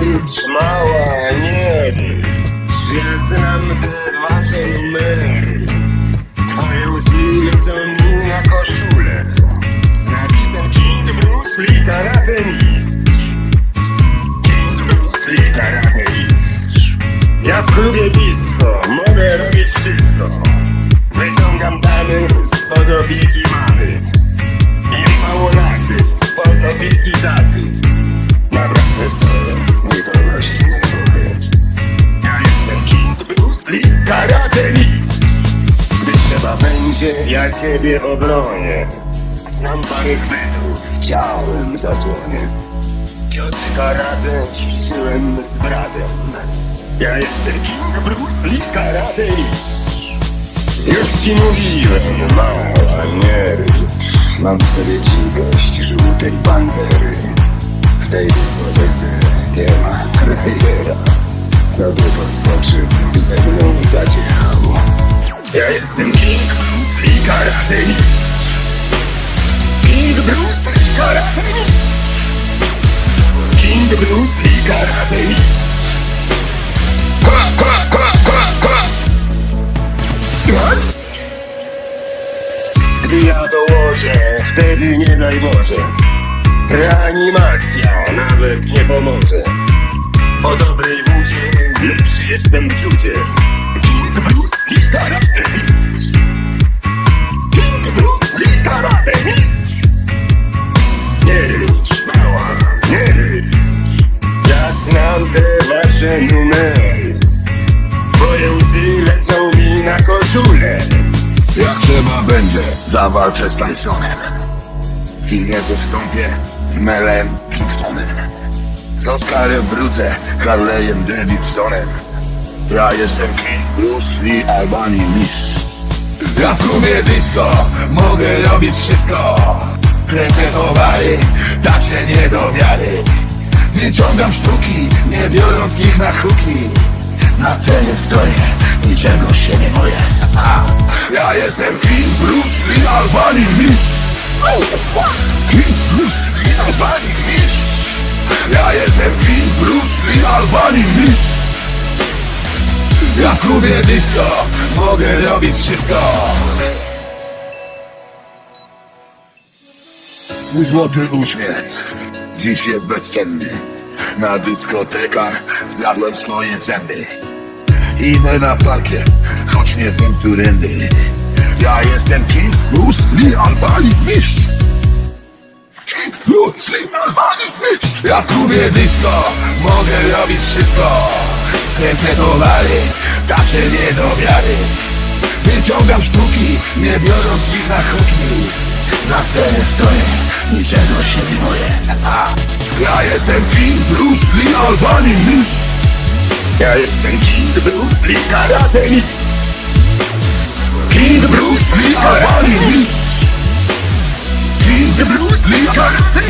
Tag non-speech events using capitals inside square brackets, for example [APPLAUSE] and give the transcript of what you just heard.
licz, mała, nie licz. Ja znam te wasze numery. Twoje łzy lecą mi na koszulę. Z napisem King Bruce Lee Karate Mistrz. King Bruce Lee Karate Mistrz. Ja w klubie disco mogę robić wszystko. Wyciągam damy spod opieki ja ciebie obronię. Znam parę chwytów, ciałem zasłonię. Ciosy karate ćwiczyłem z bratem. Ja jestem King Bruce Lee Karate. Już ci mówiłem, mała, nie rycz. Mam w sobie dzikość żółtej bandery. W tej dyskotece nie ma [LAUGHS] krajera. Co by podskoczył, ze mną zadzierał. Ja jestem King Bruce Lee Karate Mistrz. King Bruce Lee Karate Mistrz. King Bruce Lee Karate Mistrz. Ha, ha, ha, ha, ha. Gdy ja dołożę, wtedy nie daj Boże Reanimacja nawet nie pomoże O dobrej budzie lepszy jestem w ciucie King Bruce Lee Karate numery Twoje łzy lecą mi na koszulę Jak trzeba będzie, zawalczę z Tysonem. Filmie wystąpię z Melem Gibsonem. Z Oscarem wrócę, Harley'em Davidsonem. Ja jestem King Bruce Lee Albani Mistrz. Ja w klubie disco mogę robić wszystko. Kręcę towary, tak się nie do wiary. Wyciągam sztuki, nie biorąc ich na huki. Na scenie stoję, niczego się nie boję. A, [LAUGHS] ja jestem King Bruce Lee Albani Mistrz. King Bruce Lee Albani Mistrz. Ja jestem King Bruce Lee Albani Mistrz. Ja w klubie disco mogę robić wszystko. Mój złoty uśmiech dziś jest bezcenny. Na dyskotekach zjadłem swoje zęby. Idę na parkiet, choć nie wiem którędy. Ja jestem King Bruce Lee Albani Mistrz. King Bruce Lee Albani Mistrz. Ja w klubie disco mogę robić wszystko. Kręcę towary, tak się nie do wiary. Wyciągam sztuki, nie biorąc ich na huki. Na scenie stoję, niczego się nie boję. Ja jestem King Bruce Lee Albanii Ja jestem King Bruce Lee Karate List King Bruce Lee Albanii King Bruce Lee Karate